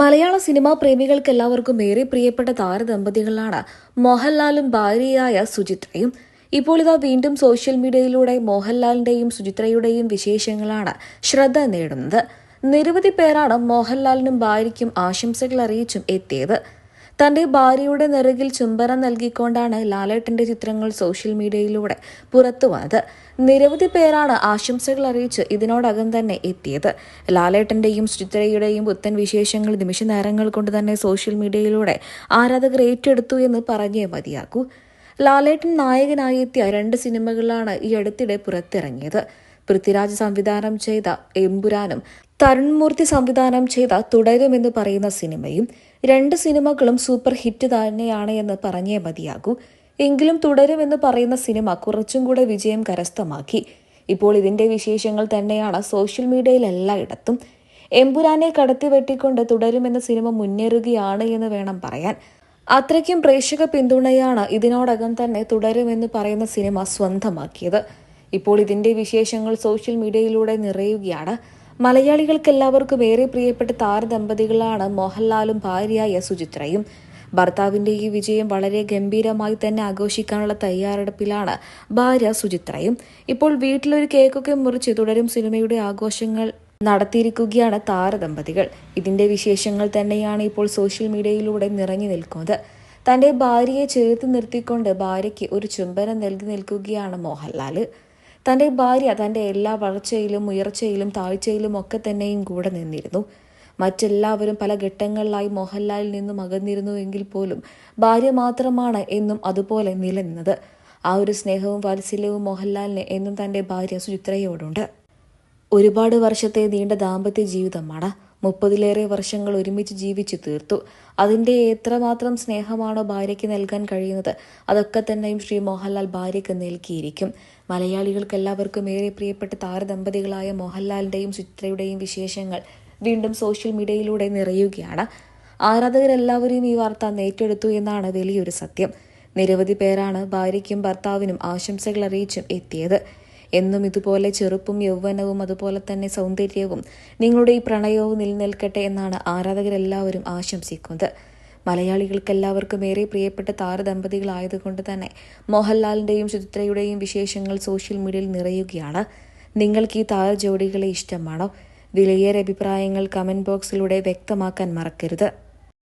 മലയാള cinema പ്രേമികൾക്ക് എല്ലാവർക്കും ഏറെ പ്രിയപ്പെട്ട താരദമ്പതികളാണ് മോഹൻലാലും ഭാര്യയായ സുചിത്രയും. ഇപ്പോൾ ഇതാ വീണ്ടും സോഷ്യൽ മീഡിയയിലൂടെ മോഹൻലാലിന്റെയും സുചിത്രയുടെയും വിശേഷങ്ങളാണ് ശ്രദ്ധ നേടുന്നത്. നിരവധി പേരാണ് മോഹൻലാലിനും ഭാര്യയ്ക്കും ആശംസകൾ അറിയിച്ചും എത്തിയത്. തന്റെ ഭാര്യയുടെ നെറുകിൽ ചുംബനം നൽകിക്കൊണ്ടാണ് ലാലേട്ടന്റെ ചിത്രങ്ങൾ സോഷ്യൽ മീഡിയയിലൂടെ പുറത്തു വന്നത് നിരവധി പേരാണ് ആശംസകൾ അറിയിച്ച് ഇതിനോടകം തന്നെ എത്തിയത്. ലാലേട്ടന്റെയും സുചിത്രയുടെയും പുത്തൻ വിശേഷങ്ങൾ നിമിഷ നേരങ്ങൾ കൊണ്ട് തന്നെ സോഷ്യൽ മീഡിയയിലൂടെ ആരാധകർ ഏറ്റെടുത്തു എന്ന് പറഞ്ഞേ മതിയാക്കൂ ലാലേട്ടൻ നായകനായി എത്തിയ രണ്ട് സിനിമകളാണ് ഈ അടുത്തിടെ പുറത്തിറങ്ങിയത്. പൃഥ്വിരാജ് സംവിധാനം ചെയ്ത എമ്പുരാനും തരുൺമൂർത്തി സംവിധാനം ചെയ്ത തുടരുമെന്ന് പറയുന്ന സിനിമയും രണ്ട് സിനിമകളും സൂപ്പർ ഹിറ്റ് തന്നെയാണ് എന്ന് പറഞ്ഞേ മതിയാകൂ. എങ്കിലും തുടരുമെന്ന് പറയുന്ന സിനിമ കുറച്ചും കൂടെ വിജയം കരസ്ഥമാക്കി. ഇപ്പോൾ ഇതിന്റെ വിശേഷങ്ങൾ തന്നെയാണ് സോഷ്യൽ മീഡിയയിൽ എല്ലായിടത്തും. കടത്തി വെട്ടിക്കൊണ്ട് തുടരുമെന്ന സിനിമ മുന്നേറുകയാണ് എന്ന് വേണം പറയാൻ. അത്രയ്ക്കും പ്രേക്ഷക പിന്തുണയാണ് ഇതിനോടകം തന്നെ തുടരുമെന്ന് പറയുന്ന സിനിമ സ്വന്തമാക്കിയത്. ഇപ്പോൾ ഇതിന്റെ വിശേഷങ്ങൾ സോഷ്യൽ മീഡിയയിലൂടെ നിറയുകയാണ്. മലയാളികൾക്ക് എല്ലാവർക്കും ഏറെ പ്രിയപ്പെട്ട താരദമ്പതികളാണ് മോഹൻലാലും ഭാര്യയായ സുചിത്രയും. ഭർത്താവിന്റെ ഈ വിജയം വളരെ ഗംഭീരമായി തന്നെ ആഘോഷിക്കാനുള്ള തയ്യാറെടുപ്പിലാണ് ഭാര്യ സുചിത്രയും. ഇപ്പോൾ വീട്ടിലൊരു കേക്കൊക്കെ മുറിച്ച് തുടരും സിനിമയുടെ ആഘോഷങ്ങൾ നടത്തിയിരിക്കുകയാണ് താരദമ്പതികൾ ഇതിന്റെ വിശേഷങ്ങൾ തന്നെയാണ് ഇപ്പോൾ സോഷ്യൽ മീഡിയയിലൂടെ നിറഞ്ഞു നിൽക്കുന്നത്. തന്റെ ഭാര്യയെ ചേർത്ത് നിർത്തിക്കൊണ്ട് ഭാര്യയ്ക്ക് ഒരു ചുംബനം നൽകി നിൽക്കുകയാണ് മോഹൻലാൽ. തന്റെ ഭാര്യ തന്റെ എല്ലാ വളർച്ചയിലും ഉയർച്ചയിലും താഴ്ചയിലും ഒക്കെ തന്നെയും കൂടെ നിന്നിരുന്നു. മറ്റെല്ലാവരും പല ഘട്ടങ്ങളിലായി മോഹൻലാലിൽ നിന്നും അകന്നിരുന്നു എങ്കിൽ പോലും ഭാര്യ മാത്രമാണ് എന്നും അതുപോലെ നിലനിന്നത്. ആ ഒരു സ്നേഹവും വാത്സല്യവും മോഹൻലാലിന് എന്നും തന്റെ ഭാര്യ സുചിത്രയോടുണ്ട്. ഒരുപാട് വർഷത്തെ നീണ്ട ദാമ്പത്യ ജീവിതമാണ്. മുപ്പതിലേറെ വർഷങ്ങൾ ഒരുമിച്ച് ജീവിച്ചു തീർത്തു. അതിന്റെ എത്രമാത്രം സ്നേഹമാണോ ഭാര്യയ്ക്ക് നൽകാൻ കഴിയുന്നത് അതൊക്കെ തന്നെയും ശ്രീ മോഹൻലാൽ ഭാര്യയ്ക്ക് നൽകിയിരിക്കും. മലയാളികൾക്ക് എല്ലാവർക്കും ഏറെ പ്രിയപ്പെട്ട താരദമ്പതികളായ മോഹൻലാലിന്റെയും ചിത്രയുടെയും വിശേഷങ്ങൾ വീണ്ടും സോഷ്യൽ മീഡിയയിലൂടെ നിറയുകയാണ്. ആരാധകരെല്ലാവരും ഈ വാർത്ത നേറ്റെടുത്തു എന്നാണ് വലിയൊരു സത്യം. നിരവധി പേരാണ് ഭാര്യയ്ക്കും ഭർത്താവിനും ആശംസകൾ അറിയിച്ചും എത്തിയത്. എന്നും ഇതുപോലെ ചെറുപ്പും യൗവനവും അതുപോലെ തന്നെ സൗന്ദര്യവും നിങ്ങളുടെ ഈ പ്രണയവും നിലനിൽക്കട്ടെ എന്നാണ് ആരാധകരെല്ലാവരും ആശംസിക്കുന്നത്. മലയാളികൾക്കെല്ലാവർക്കും ഏറെ പ്രിയപ്പെട്ട താരദമ്പതികളായതുകൊണ്ട് തന്നെ മോഹൻലാലിന്റെയും ചിത്രയുടെയും വിശേഷങ്ങൾ സോഷ്യൽ മീഡിയയിൽ നിറയുകയാണ്. നിങ്ങൾക്ക് ഈ താര ജോഡികളെ ഇഷ്ടമാണോ? വിലയേറെ അഭിപ്രായങ്ങൾ കമന്റ് ബോക്സിലൂടെ വ്യക്തമാക്കാൻ മറക്കരുത്.